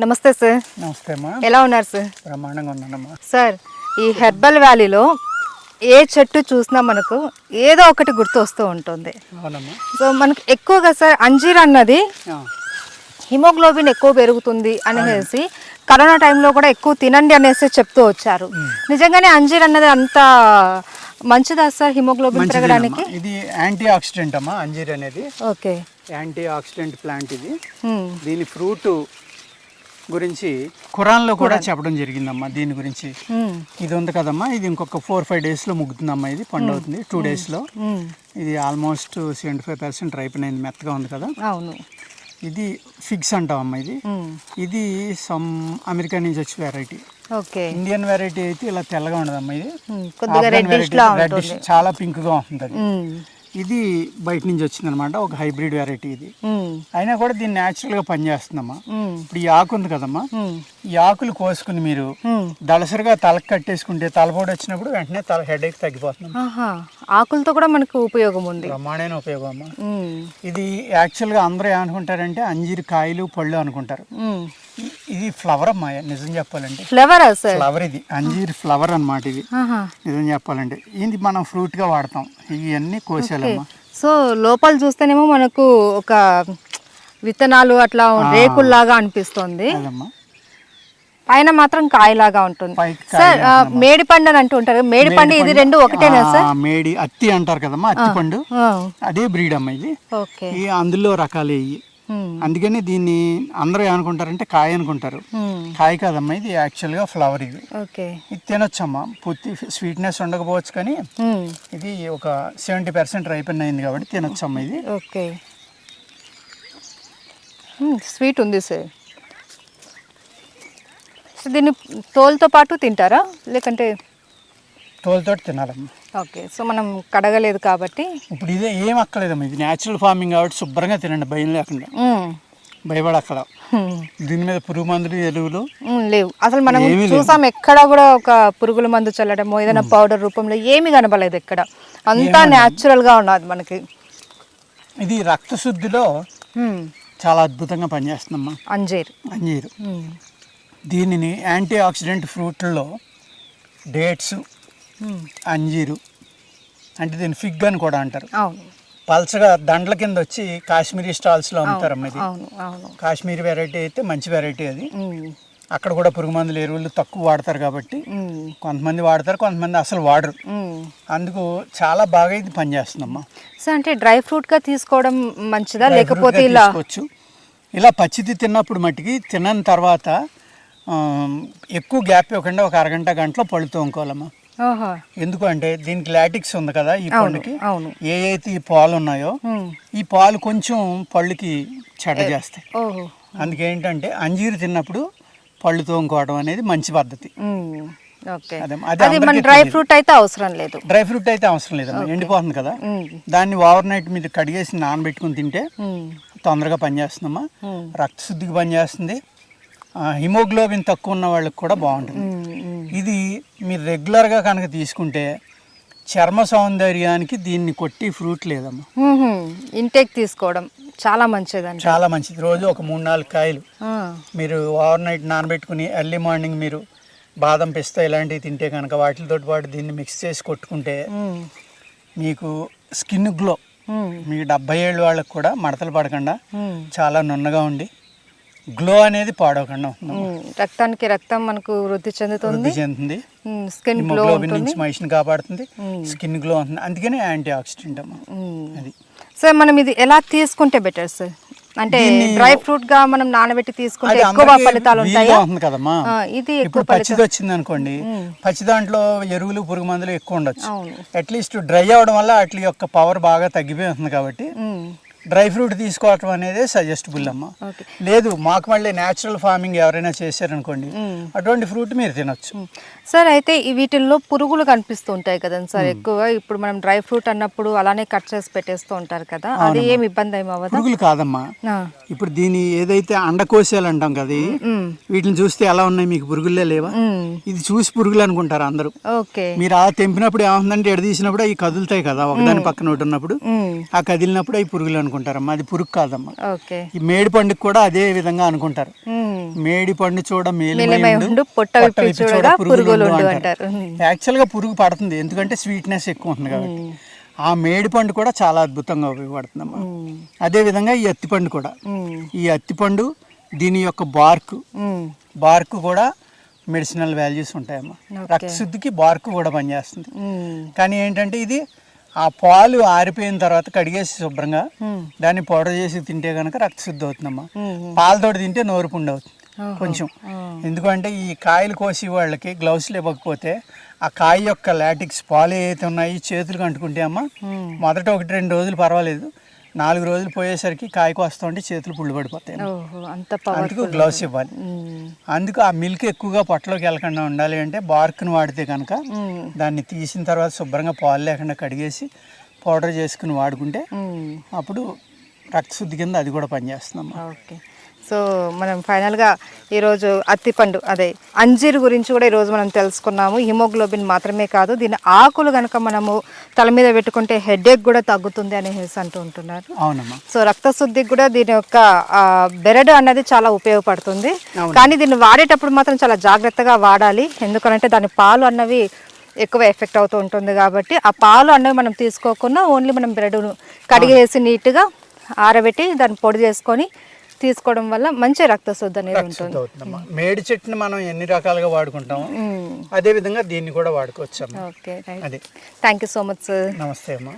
నమస్తే సార్. నమస్తే అమ్మా. ఎలా ఉన్నారు సార్? బ్రహ్మాండంగా ఉన్నానమ్మా. సార్ ఈ హెర్బల్ వ్యాలీలో ఏ చెట్టు చూసినా మనకు ఏదో ఒకటి గుర్తు వస్తూ ఉంటుంది. అవునమ్మా. సో మనకు ఎక్కువగా సార్ అంజీర్ అన్నది హిమోగ్లోబిన్ ఎక్కువ పెరుగుతుంది అనేసి కరోనా టైంలో కూడా ఎక్కువ తినండి అనేసి చెప్తూ వచ్చారు. నిజంగానే అంజీర్ అన్నది అంత మంచిదా సార్ హిమోగ్లోబిన్ పెరగడానికి. ఇది యాంటీ ఆక్సిడెంట్ అమ్మా అంజీర్ అనేది. ఓకే. యాంటీ ఆక్సిడెంట్ ప్లాంట్ ఇది. దీని ఫ్రూట్ గురించి ఖురాన్లో కూడా చెప్పడం జరిగిందమ్మా దీని గురించి. ఇది ఉంది కదమ్మా ఇది ఇంకొక ఫోర్ ఫైవ్ డేస్లో ముగ్గుతుందమ్మా ఇది పండు అవుతుంది టూ డేస్లో. ఇది almost seventy five percent ripen అయింది మెత్తగా ఉంది కదా. అవును. ఇది ఫిక్స్ అంటామమ్మా ఇది. ఇది సమ్ అమెరికా నుంచి వచ్చి వెరైటీ ఓకే. ఇండియన్ వెరైటీ అయితే ఇలా తెల్లగా ఉండదమ్మా ఇది. రెడ్డిష్ చాలా పింక్గా ఉంటుంది. ఇది బయట నుంచి వచ్చిందనమాట ఒక హైబ్రిడ్ వెరైటీ ఇది. అయినా కూడా దీన్ని న్యాచురల్గా పనిచేస్తుందమ్మా. ఇప్పుడు ఈ ఆకు ఉంది కదమ్మా. ఈ ఆకులు కోసుకుని మీరు. దళసరిగా తలకు కట్టేసుకుంటే తలపోటు వచ్చినప్పుడు వెంటనే తల హెడ్ ఏక్ తగ్గిపోతుంది ఆకులతో కూడా మనకు ఉపయోగం ఉంది బ్రహ్మాండమైన ఉపయోగం అమ్మా ఇది యాక్చువల్గా అందరూ ఏమనుకుంటారంటే అంజీరు కాయలు పళ్ళు అనుకుంటారు ఇది ఫ్లవర్ అమ్మా నిజం చెప్పాలంటే. ఫ్లేవరా సార్? ఫ్లవర్ ఇది అంజీర్ ఫ్లవర్ అన్నమాట ఇది. నిజం చెప్పాలంటే. ఇది మనం ఫ్రూట్గా వాడతాం. ఇవన్నీ కోసేయాలమ్మా. సో లోపల చూస్తేనేమో మనకు ఒక విత్తనాలు అట్లా రేకుల్లాగా అనిపిస్తుంది. పైన మాత్రం కాయలాగా ఉంటుంది. సార్ మేడి పండు అని అంటూ ఉంటారు మేడి పండు ఇది రెండు ఒకటేనా సార్? మేడి అత్తి అంటారు కదమ్మా అత్తి పండు. అదే బ్రీడ్ అమ్మా ఇది. అందులో రకాలు అందుకని దీన్ని అందరూ ఏమనుకుంటారంటే కాయ అనుకుంటారు. ఉమ్, కాయ కాదమ్మా ఇది యాక్చువల్గా ఫ్లవర్ ఇది. ఓకే ఇది తినొచ్చమ్మా. పూర్తి స్వీట్నెస్ ఉండకపోవచ్చు కానీ ఉమ్, ఇది ఒక సెవెంటీ పర్సెంట్ రైపన్ అయింది కాబట్టి తినొచ్చమ్మా ఇది. ఓకే స్వీట్ ఉంది సార్ దీన్ని తోలుతో పాటు తింటారా? లేకంటే తోలుతోటి తినాలమ్మా. ఓకే సో మనం కడగలేదు కాబట్టి. ఇప్పుడు ఇదే ఏం అక్కలేదమ్మా ఇది న్యాచురల్ ఫార్మింగ్ కాబట్టి శుభ్రంగా తినండి భయం లేకుండా. భయపడక్కల. ఉమ్, దీని మీద పురుగు మందులు ఎరువులు లేవు. అసలు మనం. చూసాం ఎక్కడ కూడా ఒక పురుగుల మందు చల్లడమో ఏదైనా పౌడర్ రూపంలో ఏమీ కనపడలేదు ఎక్కడ. అంతా న్యాచురల్గా ఉన్నది మనకి. ఇది రక్తశుద్ధిలో చాలా అద్భుతంగా పనిచేస్తుందమ్మా. అంజీర్. అంజీరు. దీనిని యాంటీ ఆక్సిడెంట్ ఫ్రూట్లలో డేట్స్ అంజీరు. అంటే దీన్ని ఫిగ్ అని కూడా అంటారు. పల్చగా దండల కింద వచ్చి కాశ్మీరీ స్టాల్స్లో అమ్ముతారమ్మా ఇది అవును అవును. కాశ్మీరీ వెరైటీ అయితే మంచి వెరైటీ అది. అక్కడ కూడా పురుగు మందులు ఎరువులు తక్కువ వాడతారు కాబట్టి కొంతమంది వాడతారు కొంతమంది అసలు వాడరు. అందుకు చాలా బాగా ఇది పనిచేస్తుందమ్మా సో అంటే డ్రై ఫ్రూట్గా తీసుకోవడం మంచిదా? లేకపోతే ఫ్రూట్గా ఇలా ఇలా పచ్చిది తిన్నప్పుడు మట్టికి తిన్న తర్వాత ఎక్కువ గ్యాప్ ఇవ్వకుండా ఒక అరగంట గంటలో పళ్ళు తోముకోవాలమ్మా. ఓహో. ఎందుకు అంటే దీనికి లాటిక్స్ ఉంది కదా ఈ పండుకి. ఏ అయితే ఈ పాలు ఉన్నాయో ఈ పాలు కొంచెం పళ్ళుకి చెడ్డ చేస్తాయి. అందుకేంటంటే అంజీరు తిన్నప్పుడు పళ్ళు తోముకోవడం అనేది మంచి పద్ధతి. అదే మన డ్రై. ఫ్రూట్ అయితే అవసరం లేదు. డ్రై ఫ్రూట్ అయితే అవసరం లేదమ్మా ఎండిపోతుంది కదా. దాన్ని ఓవర్ నైట్ మీద కడిగేసి నానబెట్టుకుని తింటే తొందరగా పనిచేస్తుందమ్మా రక్తశుద్ధికి పనిచేస్తుంది హిమోగ్లోబిన్ తక్కువ ఉన్న వాళ్ళకి కూడా బాగుంటుంది. ఇది మీరు రెగ్యులర్గా కనుక తీసుకుంటే చర్మ సౌందర్యానికి దీన్ని కొట్టి ఫ్రూట్ లేదమ్మా. ఇంటేక్ తీసుకోవడం చాలా మంచిదండి చాలా మంచిది రోజు ఒక మూడు నాలుగు కాయలు మీరు ఓవర్ నైట్ నానబెట్టుకుని ఎర్లీ మార్నింగ్ మీరు బాదం పిస్తా ఇలాంటివి తింటే కనుక వాటితో పాటు దీన్ని మిక్స్ చేసి కొట్టుకుంటే. మీకు స్కిన్ గ్లో. మీకు డెబ్బై ఏళ్ళు వాళ్ళకి కూడా మడతలు పడకుండా. చాలా నున్నగా ఉండి గ్లో అనేది పాడవకుండా ఉంటుంది. రక్తానికి రక్తం మనకు వృద్ధి చెందుతుంది చెందుతుంది. స్కిన్ గ్లో ఉంటుంది నుంచి మనిషిని కాపాడుతుంది. స్కిన్ గ్లో ఉంటుంది అందుకనే యాంటీ ఆక్సిడెంట్ అమ్మా. అది సార్ మనం ఇది ఎలా తీసుకుంటే బెటర్ సార్ అంటే డ్రై ఫ్రూట్గా మనం నానబెట్టి తీసుకుంటే ఎక్కువ ఫలితాలు ఉంటాయా ఉంటుంది కదమ్మా ఇది ఇప్పుడు పచ్చిది వచ్చింది అనుకోండి. పచ్చి దాంట్లో ఎరువులు పురుగు మందులు ఎక్కువ ఉండొచ్చు అట్లీస్ట్ డ్రై అవడం వల్ల వాటి యొక్క పవర్ బాగా తగ్గిపోతుంది కాబట్టి మ్మ్. డ్రై ఫ్రూట్ తీసుకోవటం అనేది సజెస్టబుల్ అమ్మా. లేదు మాకు మళ్ళీ న్యాచురల్ ఫార్మింగ్ ఎవరైనా చేశారనుకోండి. అటువంటి ఫ్రూట్ మీరు తినొచ్చు. సార్ అయితే వీటిల్లో పురుగులు కనిపిస్తూ ఉంటాయి కదండి సార్ ఎక్కువగా ఇప్పుడు మనం డ్రై ఫ్రూట్ అన్నప్పుడు అలానే కట్ చేసి పెట్టేస్తూ ఉంటారు కదా అది ఏమి ఇబ్బంది ఏమి అవ్వదా? పురుగులు కాదమ్మా. ఇప్పుడు దీని ఏదైతే అండకోశాలు అంటాం కదా. వీటిని చూస్తే ఎలా ఉన్నాయి మీకు పురుగులే లేవా. ఇది చూసి పురుగులు అనుకుంటారు అందరూ. ఓకే. మీరు ఆ తెంపినప్పుడు ఏమవుతుందంటే ఎడ తీసినప్పుడు అవి కదులుతాయి కదా ఒకదాని పక్కన ఒకటి ఉన్నప్పుడు. ఆ కదిలినప్పుడు అవి పురుగులు అనుకుంటారమ్మా. అది పురుగు కాదమ్మా. ఈ మేడి పండుగ కూడా అదే విధంగా అనుకుంటారు. మేడి పండు చూడ పురుగులు అంటారు. అంటారు. ఉమ్. యాక్చువల్గా పురుగు పడుతుంది. ఎందుకంటే స్వీట్నెస్ ఎక్కువ ఉంటుంది కాబట్టి. ఆ మేడి పండు కూడా చాలా అద్భుతంగా ఉపయోగపడుతుందమ్మా. ఉమ్, అదేవిధంగా ఈ అత్తిపండు కూడా. ఉమ్, ఈ అత్తిపండు దీని యొక్క బార్క్ బార్క్ కూడా మెడిసినల్ వాల్యూస్ ఉంటాయమ్మా. రక్తశుద్ధికి బార్క్ కూడా పనిచేస్తుంది. కానీ ఏంటంటే ఇది ఆ పాలు ఆరిపోయిన తర్వాత కడిగేసి శుభ్రంగా దాన్ని పౌడర్ చేసి తింటే కనుక రక్తశుద్ధి అవుతుందమ్మా. పాలతోటి తింటే నోరు పుండు అవుతుంది. కొంచెం. ఎందుకంటే ఈ కాయలు కోసి వాళ్ళకి గ్లౌస్లు ఇవ్వకపోతే ఆ కాయ యొక్క లాటిక్స్ పాలు ఏవైతే ఉన్నాయి చేతులు అంటుకుంటే అమ్మ మొదట ఒకటి రెండు రోజులు పర్వాలేదు. నాలుగు రోజులు పోయేసరికి కాయ ఉంటే చేతులు పుళ్ళు పడిపోతాయి. అందుకు గ్లౌస్ ఇవ్వాలి. అందుకు ఆ మిల్క్ ఎక్కువగా పొట్టలోకి వెళ్ళకుండా ఉండాలి అంటే బార్క్ను వాడితే కనుక దాన్ని తీసిన తర్వాత శుభ్రంగా పాలు లేకుండా కడిగేసి పౌడర్ చేసుకుని వాడుకుంటే. అప్పుడు రక్తశుద్ధి కింద అది కూడా పనిచేస్తుందమ్మా. ఓకే. సో మనం ఫైనల్గా ఈరోజు అత్తిపండు అదే అంజీర్ గురించి కూడా ఈరోజు మనం తెలుసుకున్నాము. హిమోగ్లోబిన్ మాత్రమే కాదు దీని ఆకులు కనుక మనము తల మీద పెట్టుకుంటే హెడేక్ కూడా తగ్గుతుంది అనేసి అంటూ ఉంటున్నారు. అవునమ్మా. సో రక్తశుద్ధికి కూడా దీని యొక్క బెరడు అన్నది చాలా ఉపయోగపడుతుంది. కానీ దీన్ని వాడేటప్పుడు మాత్రం చాలా జాగ్రత్తగా వాడాలి. ఎందుకంటే దాని పాలు అన్నవి ఎక్కువ ఎఫెక్ట్ అవుతూ ఉంటుంది కాబట్టి ఆ పాలు అన్నవి మనం తీసుకోకుండా ఓన్లీ మనం బ్రెడ్ను కడిగేసి నీట్గా ఆరబెట్టి దాన్ని పొడి చేసుకొని తీసుకోవడం వల్ల మంచి రక్తశుద్ధి అనేది ఉంటుంది. శుద్ధి మేడి చెట్టుని మనం ఎన్ని రకాలుగా వాడుకుంటాము. అదే విధంగా దీన్ని కూడా వాడుకోవచ్చు అమ్మా okay thank you so much sir నమస్తే అమ్మా.